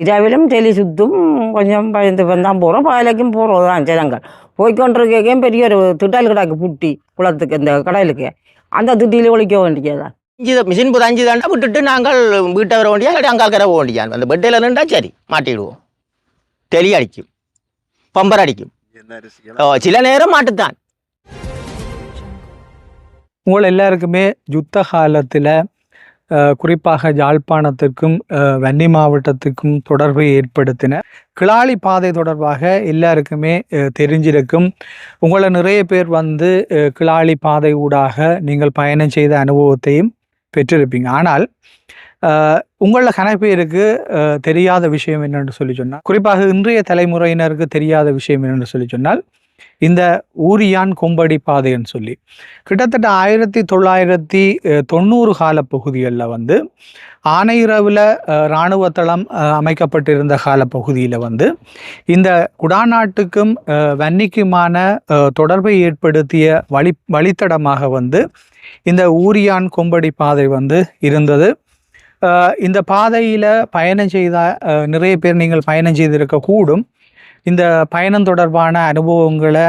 இரவிலும் டெலி சுத்தும் கொஞ்சம் பயந்து தான் போகிறோம் பாயலைக்கும் போகிறோம் தான் ஜனங்கள் போய்க்கொண்டிருக்கையும் பெரிய ஒரு திட்டல் கிடக்கு புட்டி குளத்துக்கு இந்த கடலுக்கு அந்த திட்டியில் ஒழிக்க வேண்டியதான் அஞ்சு மிஷின் புது அஞ்சு தாண்டா விட்டுட்டு நாங்கள் வீட்டை வர வேண்டியா இல்லாட்டி அங்கால் கரை போக வேண்டியான் அந்த பெட்டில் நின்றா சரி மாட்டிடுவோம் தெளி அடிக்கும் பம்பர் அடிக்கும் ஓ, சில நேரம் மாட்டுத்தான் உங்கள் எல்லாருக்குமே யுத்த காலத்தில் குறிப்பாக யாழ்ப்பாணத்திற்கும் வன்னி மாவட்டத்துக்கும் தொடர்பை ஏற்படுத்தின. கிளாலி பாதை தொடர்பாக எல்லாருக்குமே தெரிஞ்சிருக்கும். உங்களை நிறைய பேர் வந்து கிளாலி பாதை ஊடாக நீங்கள் பயணம் செய்த அனுபவத்தையும் பெற்றிருப்பீங்க. ஆனால் உங்களில் கணப்பேருக்கு தெரியாத விஷயம் என்னென்று சொல்லி சொன்னால் குறிப்பாக இன்றைய தலைமுறையினருக்கு தெரியாத விஷயம் என்னென்று சொல்லி சொன்னால் இந்த ஊரியான் கொம்படி பாதைன்னு சொல்லி. கிட்டத்தட்ட ஆயிரத்தி தொள்ளாயிரத்தி தொண்ணூறு கால பகுதிகளில் வந்து ஆனையிரவில் இராணுவ தளம் அஹ், அமைக்கப்பட்டிருந்த கால பகுதியில் வந்து இந்த குடாநாட்டுக்கும் வன்னிக்குமான தொடர்பை ஏற்படுத்திய வழி வழித்தடமாக வந்து இந்த ஊரியான் கொம்படி பாதை வந்து இருந்தது. இந்த பாதையில் பயணம் செய்த நிறைய பேர் நீங்கள் பயணம் செய்திருக்க கூடும் இந்த பயணம் தொடர்பான அனுபவங்களை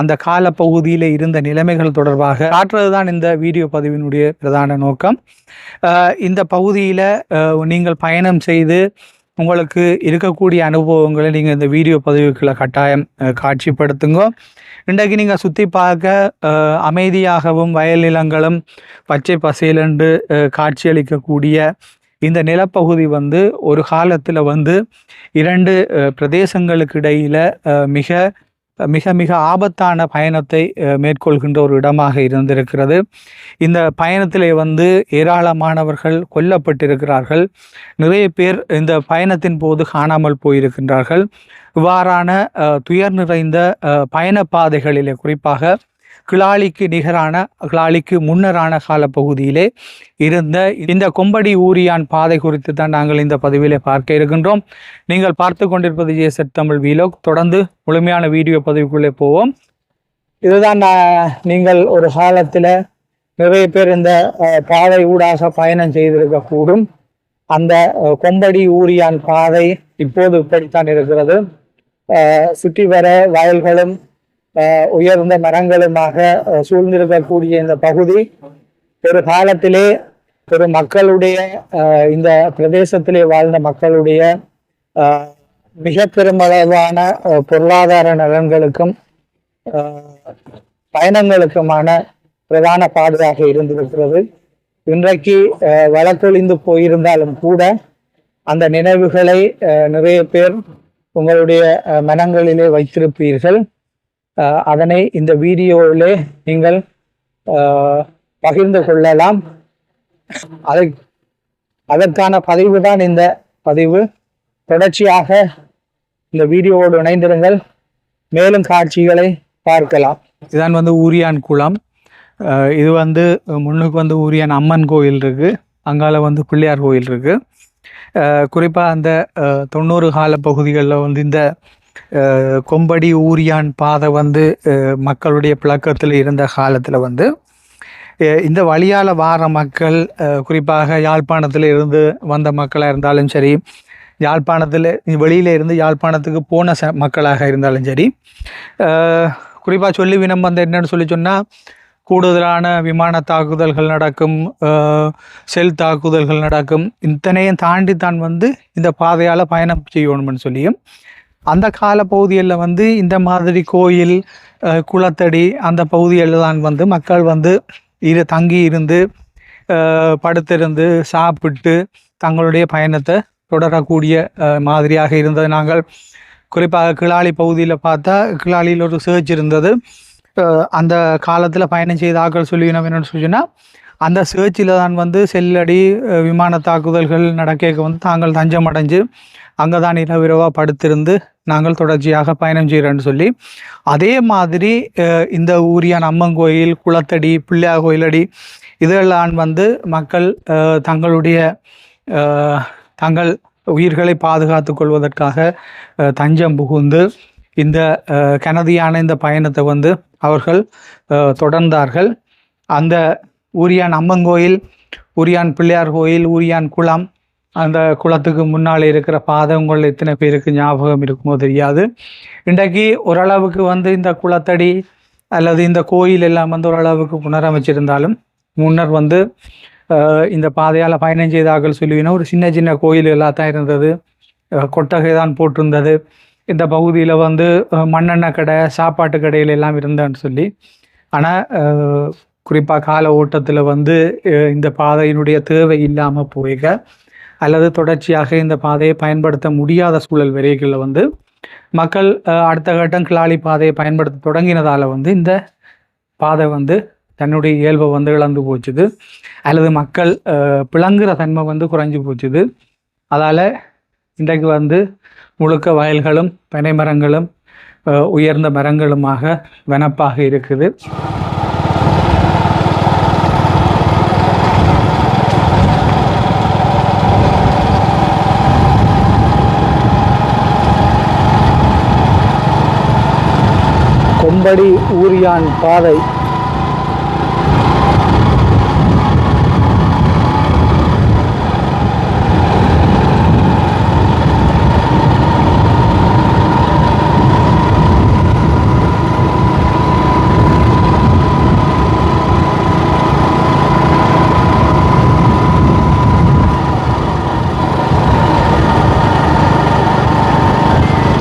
அந்த கால பகுதியில் இருந்த நிலைமைகள் தொடர்பாக காட்டுறது தான் இந்த வீடியோ பதிவினுடைய பிரதான நோக்கம். இந்த பகுதியில் நீங்கள் பயணம் செய்து உங்களுக்கு இருக்கக்கூடிய அனுபவங்களை நீங்கள் இந்த வீடியோ பதிவுகளை கட்டாயம் காட்சிப்படுத்துங்க. இன்றைக்கு நீங்கள் சுற்றி பார்க்க அமைதியாகவும் வயல் நிலங்களும் பச்சை பசேலென்று காட்சியளிக்கக்கூடிய இந்த நிலப்பகுதி வந்து ஒரு காலத்தில் வந்து இரண்டு பிரதேசங்களுக்கு இடையில் மிக மிக மிக ஆபத்தான பயணத்தை மேற்கொள்கின்ற ஒரு இடமாக இருந்திருக்கிறது. இந்த பயணத்திலே வந்து ஏராளமானவர்கள் கொல்லப்பட்டிருக்கிறார்கள். நிறைய பேர் இந்த பயணத்தின் போது காணாமல் போயிருக்கின்றார்கள். இவ்வாறான துயர் நிறைந்த பயணப்பாதைகளிலே குறிப்பாக கிளாலிக்கு நிகரான கிளாலிக்கு முன்னரான காலப்பகுதியிலே இருந்த இந்த கொம்படி ஊரியான் பாதை குறித்து தான் நாங்கள் இந்த பதிவிலே பார்க்க இருக்கின்றோம். நீங்கள் பார்த்து கொண்டிருப்பது ஜேசட் தமிழ் வீலோக். தொடர்ந்து முழுமையான வீடியோ பதிவுக்குள்ளே போவோம். இதுதான் நீங்கள் ஒரு காலத்தில் நிறைய பேர் இந்த பாதை ஊடாக பயணம் செய்திருக்கக்கூடும். அந்த கொம்படி ஊரியான் பாதை இப்போது இப்படித்தான் இருக்கிறது. சுற்றி வர வயல்களும் உயர்ந்த மரங்களுமாக சூழ்ந்திருக்கக்கூடிய இந்த பகுதி ஒரு காலத்திலே ஒரு மக்களுடைய அஹ், இந்த பிரதேசத்திலே வாழ்ந்த மக்களுடைய மிக பெருமளவான பொருளாதார நலன்களுக்கும் பயணங்களுக்குமான பிரதான பாதையாக இருந்திருக்கிறது. இன்றைக்கு வழக்கொழிந்து போயிருந்தாலும் கூட அந்த நினைவுகளை அஹ், நிறைய பேர் உங்களுடைய அஹ், மனங்களிலே வைத்திருப்பீர்கள். அதனை இந்த வீடியோவிலே நீங்கள் பகிர்ந்து கொள்ளலாம். அதை அதற்கான பதிவு தான் இந்த பதிவு. தொடர்ச்சியாக இந்த வீடியோவோடு இணைந்திருங்கள். மேலும் காட்சிகளை பார்க்கலாம். இதான் வந்து ஊரியான் குளம். இது வந்து முன்னுக்கு வந்து ஊரியான் அம்மன் கோயில் இருக்கு. அங்கால வந்து பிள்ளையார் கோயில் இருக்கு. அஹ் குறிப்பா அந்த தொண்ணூறு கால பகுதிகளில் வந்து இந்த கொம்படி ஊரியான் பாதை வந்து மக்களுடைய புழக்கத்தில் இருந்த காலத்தில் வந்து இந்த வழியால் வார மக்கள் குறிப்பாக யாழ்ப்பாணத்தில் இருந்து வந்த மக்களாக இருந்தாலும் சரி யாழ்ப்பாணத்தில் வெளியில் இருந்து யாழ்ப்பாணத்துக்கு போன ச மக்களாக இருந்தாலும் சரி குறிப்பாக சொல்லி வினம் வந்து என்னன்னு சொல்லி சொன்னால் கூடுதலான விமான தாக்குதல்கள் நடக்கும் செல் தாக்குதல்கள் நடக்கும் இத்தனையும் தாண்டி தான் வந்து இந்த பாதையால் பயணம் செய்யணும்னு சொல்லியும் அந்த கால பகுதிகளில் வந்து இந்த மாதிரி கோயில் குளத்தடி அந்த பகுதிகளில் தான் வந்து மக்கள் வந்து இரு தங்கி இருந்து படுத்திருந்து சாப்பிட்டு தங்களுடைய பயணத்தை தொடரக்கூடிய மாதிரியாக இருந்தது. நாங்கள் குறிப்பாக கிளாலி பகுதியில் பார்த்தா கிளாலியில் ஒரு சேர்ச் இருந்தது. அந்த காலத்தில் பயணம் செய்த ஆக்கள் சொல்லி என்னென்னு சொல்லிச்சுன்னா அந்த சேர்ச்சில் தான் வந்து செல்லடி விமான தாக்குதல்கள் நடக்க வந்து தாங்கள் தஞ்சம் அடைஞ்சு அங்கே தான் இரவிரவாக படுத்திருந்து நாங்கள் தொடர்ச்சியாக பயணம் செய்கிறோன்னு சொல்லி அதே மாதிரி இந்த ஊரியான் அம்மன் கோயில் குளத்தடி பிள்ளையார் கோயிலடி இதெல்லாம் வந்து மக்கள் தங்களுடைய தங்கள் உயிர்களை பாதுகாத்து கொள்வதற்காக தஞ்சம் புகுந்து இந்த கனதியான இந்த பயணத்தை வந்து அவர்கள் தொடர்ந்தார்கள். அந்த ஊரியான் அம்மன் கோயில் ஊரியான் பிள்ளையார் கோயில் ஊரியான் குளம் அந்த குளத்துக்கு முன்னால் இருக்கிற பாதங்கள் எத்தனை பேருக்கு ஞாபகம் இருக்குமோ தெரியாது. இன்றைக்கு ஓரளவுக்கு வந்து இந்த குளத்தடி அல்லது இந்த கோயில் எல்லாம் வந்து ஓரளவுக்கு புனரமைச்சிருந்தாலும் முன்னர் வந்து இந்த பாதையால் பயணம் செய்தார்கள் சொல்லுவீங்கன்னா ஒரு சின்ன சின்ன கோயில் தான் இருந்தது. கொட்டகை தான் போட்டிருந்தது. இந்த பகுதியில் வந்து மண்ணெண்ணெய் கடை சாப்பாட்டு கடையில் எல்லாம் இருந்தேன்னு சொல்லி. ஆனால் குறிப்பாக கால ஓட்டத்தில் வந்து இந்த பாதையினுடைய தேவை இல்லாமல் போயிக. அல்லது தொடர்ச்சியாக இந்த பாதையை பயன்படுத்த முடியாத சூழல் வரைகளில் வந்து மக்கள் அடுத்த கட்டம் கிளாலி பாதையை பயன்படுத்த தொடங்கினதால் வந்து இந்த பாதை வந்து தன்னுடைய இயல்பை வந்து இழந்து போச்சுது. அல்லது மக்கள் பிளங்குற தன்மை வந்து குறைஞ்சி போச்சுது. அதால் இன்றைக்கு வந்து முழுக்க வயல்களும் பனை மரங்களும் உயர்ந்த மரங்களுமாக வெனப்பாக இருக்குது. கொம்படி ஊரியான் பாதை.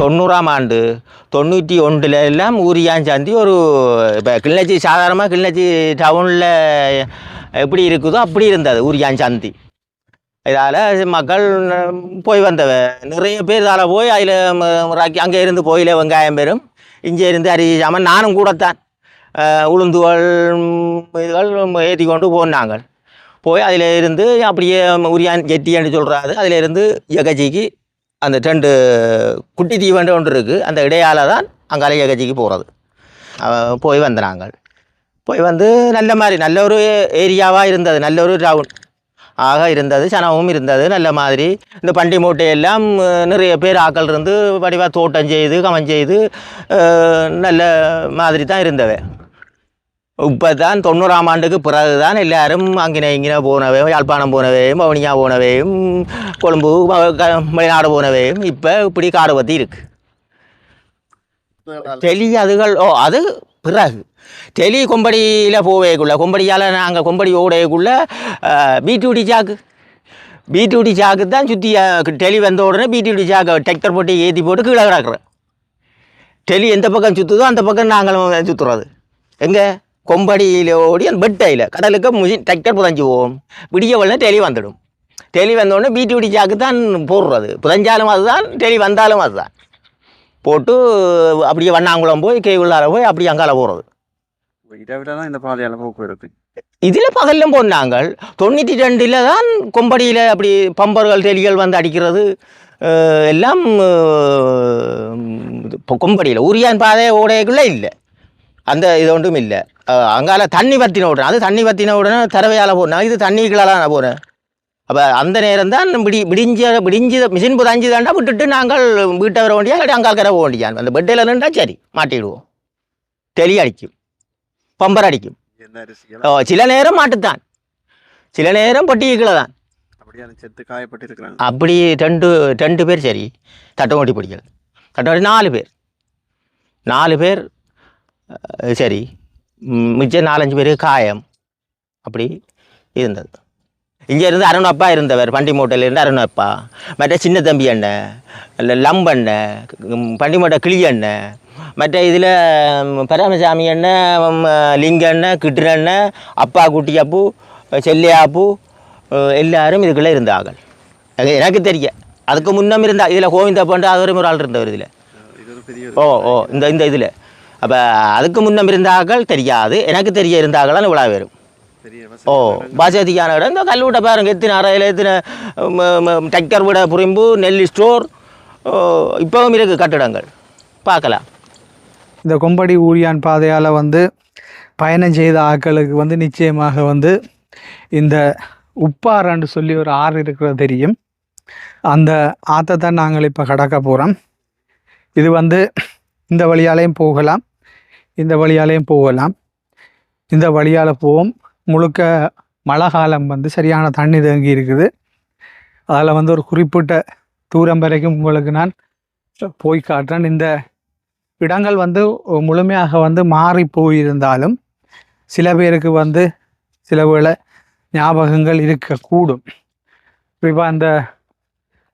தொண்ணூறாம் ஆண்டு தொண்ணூற்றி ஒன்றில் எல்லாம் ஊரியாஞ்சாந்தி ஒரு இப்போ கிளிநொச்சி சாதாரணமாக கிளிநொச்சி டவுனில் எப்படி இருக்குதோ அப்படி இருந்தது ஊரியாஞ்சாந்தி இதால் மக்கள் போய் வந்தவ நிறைய பேர் இதால் போய் அதில் அங்கே இருந்து போயில வெங்காயம் பெரும் இங்கே இருந்து அறியாமல் நானும் கூடத்தான். உளுந்துகள் இதுகள் ஏற்றி கொண்டு போனாங்க. போய் அதில் இருந்து அப்படியே உரியான் ஜெட்டின்னு சொல்கிறாரு அதில் இருந்து எகஜிக்கு அந்த ரெண்டு குட்டி தீவண்டு ஒன்று இருக்குது அந்த இடையால தான் அங்கே அலைய கட்சிக்கு போகிறது போய் வந்த நாங்கள் போய் வந்து நல்ல மாதிரி நல்ல ஒரு ஏரியாவாக இருந்தது. நல்ல ஒரு டவுன் ஆக இருந்தது சனமும் இருந்தது நல்ல மாதிரி. இந்த பண்டி மூட்டையெல்லாம் நிறைய பேர் ஆக்கள் இருந்து வடிவாக தோட்டம் செய்து கமன் செய்து நல்ல மாதிரி தான் இருந்தவை இப்போ தான் தொண்ணூறாம் ஆண்டுக்கு பிறகு தான் எல்லாரும் அங்கினே இங்கினே போனவையும் யாழ்ப்பாணம் போனவையும் பவனியா போனவையும் கொழும்பு ம- வெளிநாடு போனவையும் இப்போ இப்படி காடு பற்றி இருக்குது டெலி அதுகள் ஓ அது பிறகு. டெலி கொம்படியில் போவேக்குள்ள கொம்படியால் நாங்கள் கொம்படி ஓடையக்குள்ளே பிடியூடி சாக்கு. பீட்டுடி சாக்கு தான் சுற்றி டெலி வந்த உடனே பிடியூடி சாக்கை டிராக்டர் போட்டு ஏற்றி போட்டு கீழே கிடக்குறேன். டெலி எந்த பக்கம் சுற்றுதோ அந்த பக்கம் நாங்களும் சுற்றுறது எங்கே? கொம்படியில் ஓடி அந்த பெட்டையில் கடலுக்கு மிஷின் டிராக்டர் புதஞ்சு போவோம் விடிய உடனே டெலி வந்துடும். டெலி வந்த உடனே பிடியூடி சாக்கு தான் போடுறது. புதஞ்சாலும் அதுதான் டெலி வந்தாலும் அதுதான். போட்டு அப்படியே வண்ணாங்குளம் போய் கே உள்ளார போய் அப்படியே அங்கால போகிறது தான் இந்த பாதையால் போக்குவரத்து. இதில் பகல்லும் போனாங்க தொண்ணூற்றி ரெண்டில் தான் கொம்படியில் அப்படி பம்பர்கள் டெலிகள் வந்து அடிக்கிறது. எல்லாம் கொம்படியில். உரியான் பாதை ஓடைக்குள்ளே இல்லை. அந்த இது ஒன்றும் இல்லை. அங்கால தண்ணி வத்தின உடனே அது தண்ணி வத்தின உடனே தரவையால் போனேன் இது தண்ணிகளால் நான் போனேன் அப்போ அந்த நேரம் தான் விடி விடிஞ்ச விடிஞ்சு மிஷின் புதஞ்சு தாண்டா விட்டுட்டு நாங்கள் வீட்டை வர வேண்டியா இல்லாட்டி அங்கால் கரை போக வேண்டியான் அந்த பெட்டில் நின்றா சரி மாட்டிடுவோம். டெலி அடிக்கும். பம்பர் அடிக்கும். ஓ சில நேரம் மாட்டுத்தான். சில நேரம் பட்டிகைக்குள்ள தான் அப்படி ரெண்டு ரெண்டு பேர் சரி தட்டமோட்டி பிடிக்கல். தட்டமோட்டி நாலு பேர். நாலு பேர் சரி மிச்சம் நாலஞ்சு பேர் காயம் அப்படி இருந்தது இங்கே இருந்து அருணப்பா இருந்தவர் பண்டி மூட்டையில் இருந்து அருணப்பா மற்ற சின்ன தம்பி அண்ணன் இல்லை லம்ப் அண்ணன் ம், பண்டி மூட்டை கிளி அண்ணன் மற்ற இதில் பரமசாமி அண்ணன் லிங்க அண்ணன் அப்பா குட்டி அப்பு செல்லியாப்பு எல்லாரும் இதுக்குள்ளே இருந்தார்கள் எனக்கு தெரிய அதுக்கு முன்னம் இருந்தா இதில் கோவிந்தா பண்டு அது ஒரு ஆள் இருந்தவர் இதில் ஓ ஓ இந்த இந்த இதில் அப்போ அதுக்கு முன்னம் இருந்தார்கள் தெரியாது. எனக்கு தெரிய இருந்தார்களான்னு விழா வரும் ஓ வசதி வசதியான இடம் இந்த கல்விட்ட பாருங்க எத்தனை அறையில் எத்தனை டிராக்டர் விட புரிம்பு நெல் ஸ்டோர். இப்போவும் இருக்குது கட்டிடங்கள். பார்க்கலாம். இந்த கொம்படி ஊரியான் பாதையால் வந்து பயணம் செய்த ஆட்களுக்கு வந்து நிச்சயமாக வந்து இந்த உப்பாறுன்னு சொல்லி ஒரு ஆறு இருக்கிறது தெரியும். அந்த ஆற்றை தான் நாங்கள் இப்போ கடக்க போகிறோம் இது வந்து இந்த வழியாலையும் போகலாம். இந்த வழியாலையும் போகலாம். இந்த வழியால் போவோம் முழுக்க மழை காலம் வந்து சரியான தண்ணி தங்கி இருக்குது. அதில் வந்து ஒரு குறிப்பிட்ட தூரம் வரைக்கும் உங்களுக்கு நான் போய் காட்டுறேன். இந்த இடங்கள் வந்து முழுமையாக வந்து மாறி போயிருந்தாலும் சில பேருக்கு வந்து சில வேளை ஞாபகங்கள் இருக்கக்கூடும். இப்போ அந்த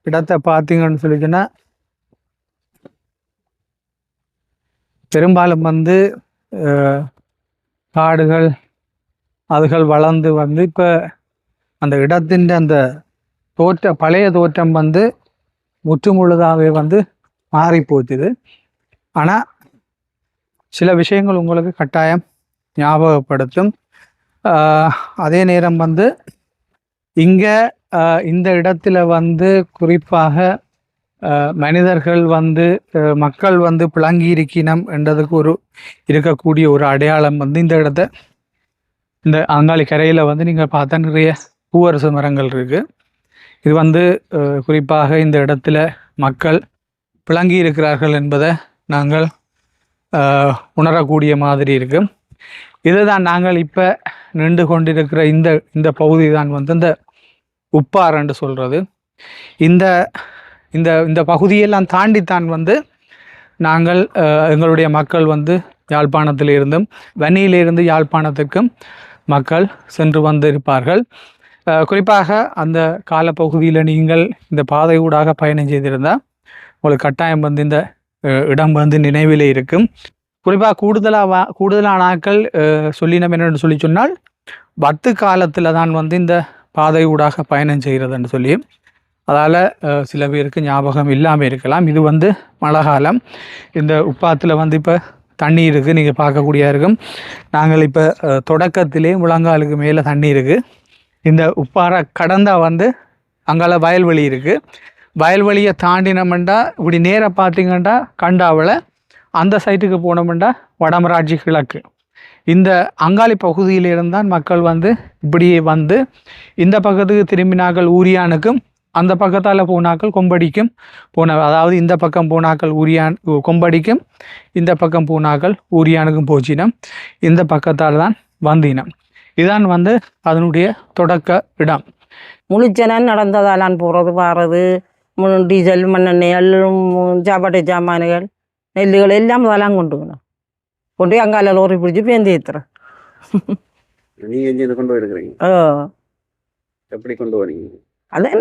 இடத்தை பார்த்தீங்கன்னு சொல்லிச்சுன்னா பெரும்பாலும் வந்து காடுகள் அதுகள் வளர்ந்து வந்து இப்போ அந்த இடத்தின் அந்த தோற்ற பழைய தோற்றம் வந்து முற்றுமுழுதாகவே வந்து மாறி போச்சுது ஆனால் சில விஷயங்கள் உங்களுக்கு கட்டாயம் ஞாபகப்படுத்தும். அதே நேரம் வந்து இங்கே இந்த இடத்துல வந்து குறிப்பாக மனிதர்கள் வந்து மக்கள் வந்து பிளங்கி இருக்கினம் என்றதுக்கு ஒரு இருக்கக்கூடிய ஒரு அடையாளம் வந்து இந்த இடத்த இந்த அங்காளி கரையில் வந்து நீங்கள் பார்த்தா நிறைய பூவரசு மரங்கள் இருக்குது இது வந்து குறிப்பாக இந்த இடத்துல மக்கள் பிளங்கி இருக்கிறார்கள் என்பதை நாங்கள் உணரக்கூடிய மாதிரி இருக்கு. இதுதான் நாங்கள் இப்போ நின்று கொண்டிருக்கிற இந்த இந்த பகுதி தான் வந்து இந்த உப்பார் என்று சொல்கிறது இந்த இந்த இந்த பகுதியெல்லாம் தாண்டித்தான் வந்து நாங்கள் எங்களுடைய மக்கள் வந்து யாழ்ப்பாணத்திலிருந்தும் வன்னியிலிருந்து யாழ்ப்பாணத்துக்கும் மக்கள் சென்று வந்திருப்பார்கள். குறிப்பாக அந்த காலப்பகுதியில் நீங்கள் இந்த பாதை ஊடாக பயணம் செய்திருந்தால் உங்களுக்கு கட்டாயம் வந்து இந்த இடம் வந்து நினைவில் இருக்கும். குறிப்பாக கூடுதலாக வா கூடுதலான நாட்கள் சொல்லினோம் சொல்லினம் என்னென்னு சொல்லி சொன்னால் பத்து காலத்தில் தான் வந்து இந்த பாதை ஊடாக பயணம் செய்கிறதுன்னு சொல்லி அதால் சில பேருக்கு ஞாபகம் இல்லாமல் இருக்கலாம். இது வந்து மழை காலம் இந்த உப்பாத்தில் வந்து இப்போ தண்ணி இருக்குது நீங்கள் பார்க்கக்கூடிய இருக்கும். நாங்கள் இப்போ தொடக்கத்திலே முழங்காலுக்கு மேலே தண்ணி இருக்குது இந்த உப்பாரை கடந்தால் வந்து அங்கால வயல்வெளி இருக்குது வயல்வெளியை தாண்டினோம்டா இப்படி நேராக பார்த்தீங்கன்னா கண்டாவில் அந்த சைட்டுக்கு போனோம்டா வடமராட்சி கிழக்கு. இந்த அங்காளி பகுதியிலிருந்தான் மக்கள் வந்து இப்படியே வந்து இந்த பக்கத்துக்கு திரும்பினார்கள் ஊரியானுக்கும் அந்த பக்கத்தால் போனாக்கள் கொம்படிக்கும். போன அதாவது இந்த பக்கம் போனாக்கள் ஊரியான் கொம்படிக்கும். இந்த பக்கம் போனாக்கள் ஊரியானுக்கும் போச்சினம். இந்த பக்கத்தால் தான் வந்தினம். இதான் வந்து அதனுடைய தொடக்க இடம். முழிச்சனன் நடந்ததாலான் போகிறது வாரது. டீசல் மண்ணெண்ணெய் எல்லாம் சாப்பாட்டு சாமான்கள் நெல்லுகள் எல்லாம் அதெல்லாம் கொண்டு போகணும் கொண்டு போய் அங்கால லோரி பிடிச்சி பேந்து ஏற்றுறேன் நீங்க எங்க இருந்து கொண்டு போயிருக்கிறீங்க எப்படி கொண்டு வரீங்க அதான்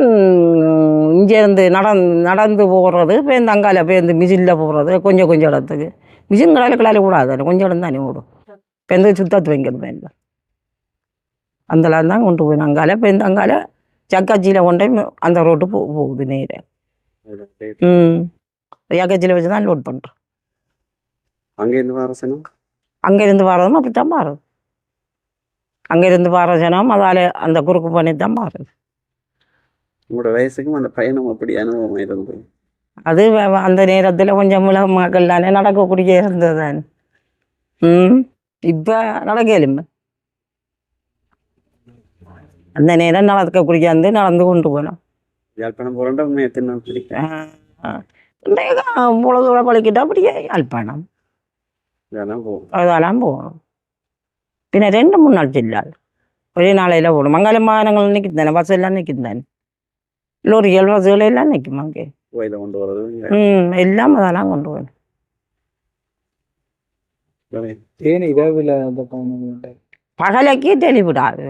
இங்கேருந்து நடந் நடந்து போகிறது பேருந்து அங்கால பேருந்து மிஷினில் போகிறது கொஞ்சம் கொஞ்சம் இடத்துக்கு. மிஷின் கடையில் கிளால கூடாது கொஞ்சம் இடம் தானே ஓடும். பேருந்து சுத்தத்து வைக்கிறது இல்லை அந்தலாம் தான் கொண்டு போய் அங்கால பேருந்து அங்கால சக்காச்சியில் கொண்டு போய் அந்த ரோட்டு போ போகுது நேராக ம். யாக்கச்சியில் வச்சு தான் லோட் பண்ணுறோம் அங்க இருந்து வர சனம்? அங்கேருந்து வரதும் அப்படி தான் மாறுது. அங்கேருந்து வர ஜனம் அதால் அந்த குறுக்கு பண்ணி தான் மாறுது. உங்களோட வயசுக்கும் அந்த பயணம் அப்படி அனுபவம் இருந்தது அது அந்த நேரத்தில் கொஞ்சம் உலக மக்கள் தானே நடக்கக்கூடிய இருந்தது தானே. ம் இப்போ நடக்கலுமே அந்த நேரம் நடக்கக்கூடிய வந்து நடந்து கொண்டு போனோம். யாழ்ப்பாணம் போறோம்டா உண்மை எத்தனை நாள் பிடிக்கும் பொழுது பழக்கிட்டா அப்படியே யாழ்ப்பாணம். அதெல்லாம் போகணும் பின்ன ரெண்டு மூணு நாள் செல்லாது ஒரே நாளையில் போகணும். மங்களம் வாகனங்கள் நிற்கும் தானே பஸ் எல்லாம் நிற்கும் தானே. லோரிகள் பஸ்ஸுகள் எல்லாம் நிற்கும் அங்கே. கோயிலை கொண்டு வர்றது ம் எல்லாம் அதெல்லாம் கொண்டு போகணும். ஏன் இரவில் அந்த பயணம் பகலைக்கு டெலி விடாது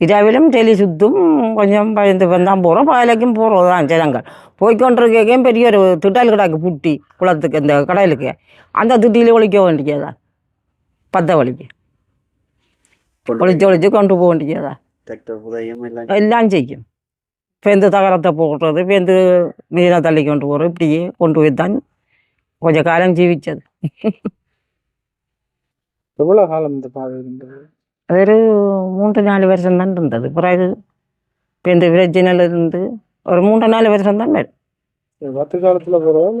இரவிலும் டெலி சுத்தும் கொஞ்சம் பயந்து வந்தான் போகிறோம் பகலைக்கும் போகிறது தான் ஜனங்கள். போய்கொண்டிருக்கேன் பெரிய ஒரு திட்டல் கிடக்கு புட்டி குளத்துக்கு இந்த கடையிலுக்கு. அந்த திட்டியில் ஒழிக்க வேண்டியதா? பத்த வலிக்கு ஒழிச்சு ஒழிச்சு கொண்டு போக வேண்டியதா? டிராக்டர் உதயம் எல்லாம் எல்லாம் செய்யும். பேருந்து தகரத்தை போடுறது பேருந்து மீனை தள்ளி கொண்டு போகிறது இப்படியே கொண்டு போய் தான் கொஞ்ச காலம் ஜீவிச்சது. எவ்வளோ காலம் இந்த பாதை இருந்தது? அது ஒரு மூன்று நாலு வருஷம் தான் இருந்தது. பிறகு பேருந்து பிரச்சனையில் இருந்து ஒரு மூன்று நாலு வருஷம் தான் வரும். பத்து காலத்துல போறோம்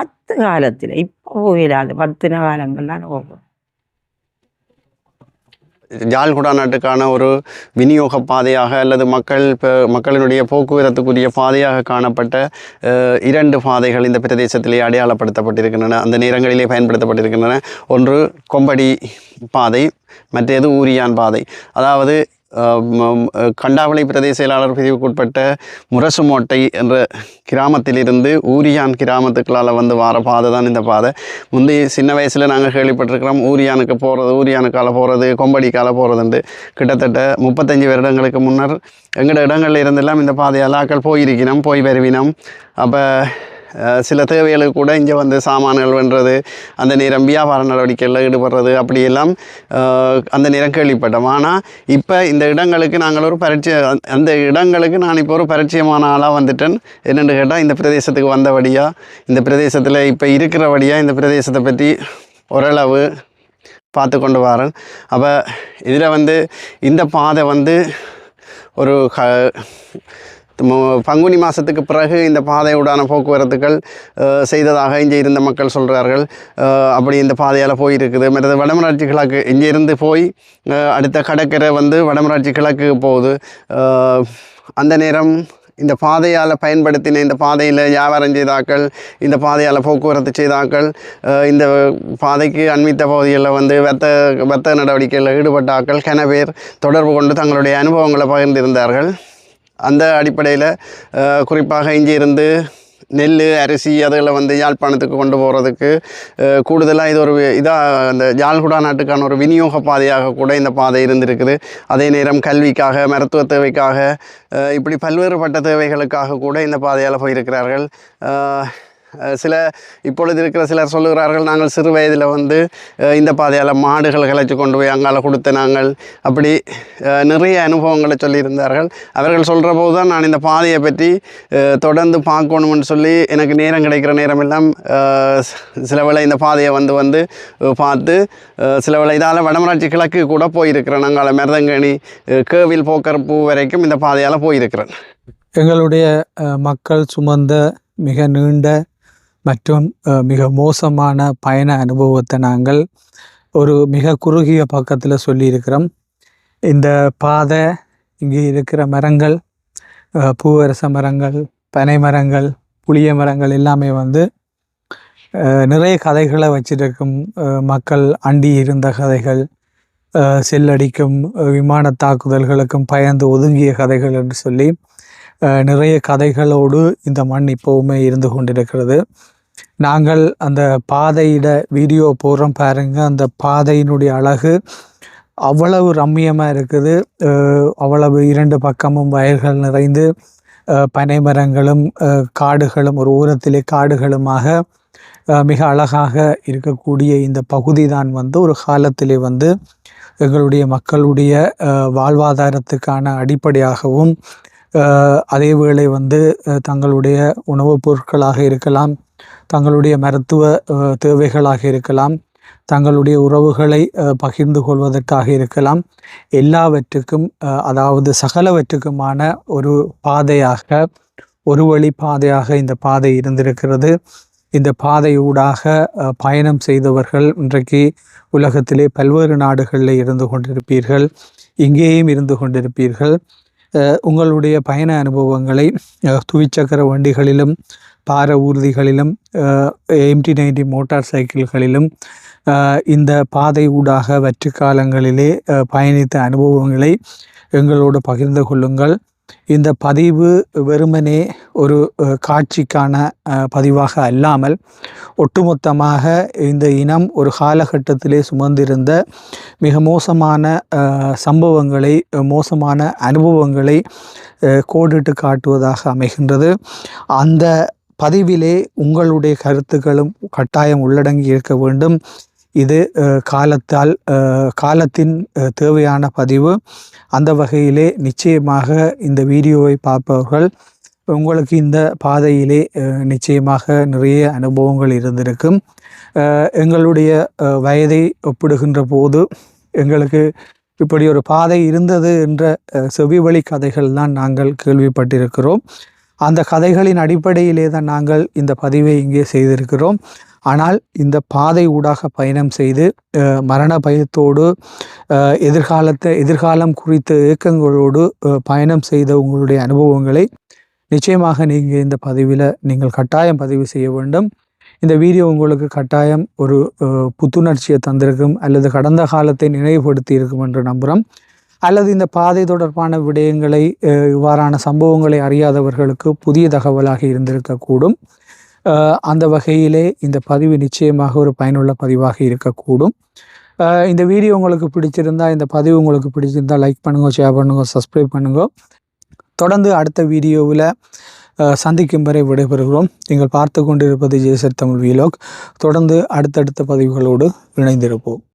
பத்து காலத்தில். இப்போ போயிடாது. பத்து காலங்கள்லாம் போகும். ஜால்குடா நாட்டுக்கான ஒரு விநியோக பாதையாக அல்லது மக்கள் மக்களினுடைய போக்குவரத்துக்குரிய பாதையாக காணப்பட்ட இரண்டு பாதைகள் இந்த பிரதேசத்திலே அடையாளப்படுத்தப்பட்டிருக்கின்றன. அந்த நேரங்களிலே பயன்படுத்தப்பட்டிருக்கின்றன. ஒன்று கொம்படி பாதை மற்றது ஊரியான் பாதை. அதாவது கண்டாவளை பிரதேச செயலாளர் பிரிவுக்குட்பட்ட முரசுமோட்டை என்ற கிராமத்திலிருந்து ஊரியான் கிராமத்துக்குள்ளால் வந்து வார பாதை தான் இந்த பாதை. முந்தைய சின்ன வயசில் நாங்கள் கேள்விப்பட்டிருக்கிறோம் ஊரியானுக்கு போகிறது ஊரியானுக்கால போகிறது கொம்படிக்கால போகிறதுண்டு கிட்டத்தட்ட முப்பத்தஞ்சு வருடங்களுக்கு முன்னர் எங்களோட இடங்கள்ல இருந்தெல்லாம் இந்த பாதையால் ஆக்கள் போயிருக்கணும் போய் வருவினோம். அப்போ சில தேவைகளுக்கு கூட இங்கே வந்து சாமான்கள் வென்றது அந்த நேரம் வியாபார நடவடிக்கைகளில் ஈடுபடுறது அப்படியெல்லாம் அந்த நேரம் கேள்விப்பட்டோம். ஆனால் இப்போ இந்த இடங்களுக்கு நாங்கள் ஒரு பரிச்சய அந்த இடங்களுக்கு நான் இப்போ ஒரு பரிச்சயமான ஆளாக வந்துட்டேன். என்னென்னு கேட்டால் இந்த பிரதேசத்துக்கு வந்தபடியாக இந்த பிரதேசத்தில் இப்போ இருக்கிறபடியாக இந்த பிரதேசத்தை பற்றி ஓரளவு பார்த்து கொண்டு வரேன். அப்போ இதில் வந்து இந்த பாதை வந்து ஒரு க பங்குனி மாதத்துக்கு பிறகு இந்த பாதையுடான போக்குவரத்துகள் செய்ததாக இங்கே இருந்த மக்கள் சொல்கிறார்கள் அப்படி இந்த பாதையால் போயிருக்குது. மற்றது வடமராட்சி கிழக்கு இங்கே இருந்து போய் அடுத்த கடற்கரை வந்து வடமராட்சி கிழக்கு போகுது. அந்த நேரம் இந்த பாதையால் பயன்படுத்தின இந்த பாதையில் வியாபாரம் செய்தாக்கள் இந்த பாதையால் போக்குவரத்து செய்தாக்கள் இந்த பாதைக்கு அண்மித்த பகுதிகளில் வந்து வெத்த வர்த்தக நடவடிக்கைகளில் ஈடுபட்டாக்கள். கன பேர் தொடர்பு கொண்டு தங்களுடைய அனுபவங்களை பகிர்ந்திருந்தார்கள். அந்த அடிப்படையில் குறிப்பாக இங்கே இருந்து நெல் அரிசி அதெல்லாம் வந்து யாழ்ப்பாணத்துக்கு கொண்டு போகிறதுக்கு கூடுதலாக இது ஒரு இதாக அந்த யாழ்குடா நாட்டுக்கான ஒரு விநியோக பாதையாக கூட இந்த பாதை இருந்திருக்குது. அதே நேரம் கல்விக்காக மருத்துவ தேவைக்காக இப்படி பல்வேறுபட்ட தேவைகளுக்காக கூட இந்த பாதையால் போயிருக்கிறார்கள். சில இப்பொழுது இருக்கிற சிலர் சொல்லுகிறார்கள் நாங்கள் சிறு வயதில் வந்து இந்த பாதையால் மாடுகள் கிளைச்சி கொண்டு போய் அங்கால கொடுத்த நாங்கள் அப்படி நிறைய அனுபவங்களை சொல்லியிருந்தார்கள். அவர்கள் சொல்கிற போது தான் நான் இந்த பாதையை பற்றி தொடர்ந்து பார்க்கணும்னு சொல்லி எனக்கு நேரம் கிடைக்கிற நேரமெல்லாம் எல்லாம் சில வேளை இந்த பாதையை வந்து வந்து பார்த்து சில வேளை இதால் வடமராட்சி கிழக்கு கூட போயிருக்கிறேன். நாங்கள் மருதங்கனி கேவில் போக்கரப்பு வரைக்கும் இந்த பாதையால் போயிருக்கிறேன். எங்களுடைய மக்கள் சுமந்த மிக நீண்ட மற்றும் மிக மோசமான பயண அனுபவத்தை நாங்கள் ஒரு மிக குறுகிய பக்கத்தில் சொல்லியிருக்கிறோம். இந்த பாதை இங்கே இருக்கிற மரங்கள் பூவரச மரங்கள் பனை மரங்கள் புளிய மரங்கள் எல்லாமே வந்து நிறைய கதைகளை வச்சிருக்கும் மக்கள் அண்டி இருந்த கதைகள் செல்லடிக்கும் விமான தாக்குதல்களுக்கும் பயந்து ஒதுங்கிய கதைகள் என்று சொல்லி நிறைய கதைகளோடு இந்த மண் இப்போவுமே இருந்து கொண்டிருக்கிறது. நாங்கள் அந்த பாதையிட வீடியோ போடுறோம் பாருங்கள் அந்த பாதையினுடைய அழகு அவ்வளவு ரம்மியமாக இருக்குது. அவ்வளவு இரண்டு பக்கமும் வயல்கள் நிறைந்து பனை மரங்களும் காடுகளும் ஒரு ஊரத்திலே காடுகளுமாக மிக அழகாக இருக்கக்கூடிய இந்த பகுதி தான் வந்து ஒரு காலத்திலே வந்து எங்களுடைய மக்களுடைய வாழ்வாதாரத்துக்கான அடிப்படையாகவும் அஹ், அதே வேளை வந்து தங்களுடைய உணவுப் பொருட்களாக இருக்கலாம். தங்களுடைய மருத்துவ தேவைகளாக இருக்கலாம். தங்களுடைய உறவுகளை பகிர்ந்து கொள்வதற்காக இருக்கலாம். எல்லாவற்றுக்கும் அதாவது சகலவற்றுக்குமான ஒரு பாதையாக ஒரு வழி பாதையாக இந்த பாதை இருந்திருக்கிறது. இந்த பாதையூடாக பயணம் செய்தவர்கள் இன்றைக்கு உலகத்திலே பல்வேறு நாடுகளில் இருந்து கொண்டிருப்பீர்கள். இங்கேயும் இருந்து கொண்டிருப்பீர்கள். உங்களுடைய பயண அனுபவங்களை துவிச்சக்கர வண்டிகளிலும் பார ஊர்திகளிலும் எம்டி நைன்டி மோட்டார் சைக்கிள்களிலும் இந்த பாதை ஊடாக வற்று காலங்களிலே பயணித்த அனுபவங்களை எங்களோடு பகிர்ந்து கொள்ளுங்கள். இந்த பதிவு வெறுமனே ஒரு காட்சிக்கான பதிவாக அல்லாமல் ஒட்டுமொத்தமாக இந்த இனம் ஒரு காலகட்டத்திலே சுமந்திருந்த மிக மோசமான சம்பவங்களை மோசமான அனுபவங்களை கோடிட்டு காட்டுவதாக அமைகின்றது. அந்த பதிவிலே உங்களுடைய கருத்துக்களும் கட்டாயம் உள்ளடங்கி இருக்க வேண்டும். இது காலத்தால் காலத்தின் தேவையான பதிவு. அந்த வகையிலே நிச்சயமாக இந்த வீடியோவை பார்ப்பவர்கள் உங்களுக்கு இந்த பாதையிலே நிச்சயமாக நிறைய அனுபவங்கள் இருந்திருக்கும். எங்களுடைய வயதை ஒப்பிடுகின்ற போது எங்களுக்கு இப்படி ஒரு பாதை இருந்தது என்ற செவி செவிவழி கதைகள் தான் நாங்கள் கேள்விப்பட்டிருக்கிறோம். அந்த கதைகளின் அடிப்படையிலே தான் நாங்கள் இந்த பதிவை இங்கே செய்திருக்கிறோம். ஆனால் இந்த பாதை ஊடாக பயணம் செய்து மரண பயத்தோடு எதிர்காலத்தை எதிர்காலம் குறித்த இயக்கங்களோடு பயணம் செய்த உங்களுடைய அனுபவங்களை நிச்சயமாக நீங்கள் இந்த பதிவில் நீங்கள் கட்டாயம் பதிவு செய்ய வேண்டும். இந்த வீடியோ உங்களுக்கு கட்டாயம் ஒரு புத்துணர்ச்சியை தந்திருக்கும் அல்லது கடந்த காலத்தை நினைவுபடுத்தி இருக்கும் என்று நம்புகிறோம் அல்லது இந்த பாதை தொடர்பான விடயங்களை இவ்வாறான சம்பவங்களை அறியாதவர்களுக்கு புதிய தகவலாக இருந்திருக்கக்கூடும். அந்த வகையிலே இந்த பதிவு நிச்சயமாக ஒரு பயனுள்ள பதிவாக இருக்கக்கூடும். இந்த வீடியோ உங்களுக்கு பிடிச்சிருந்தா இந்த பதிவு உங்களுக்கு பிடிச்சிருந்தா லைக் பண்ணுங்க ஷேர் பண்ணுங்க சப்ஸ்கிரைப் பண்ணுங்க. தொடர்ந்து அடுத்த வீடியோவில் சந்திக்கும் வரை விடைபெறுகிறோம். நீங்கள் பார்த்து கொண்டிருப்பது ஜெயசர் தமிழ் வீலோக் தொடர்ந்து அடுத்தடுத்த பதிவுகளோடு இணைந்திருப்போம்.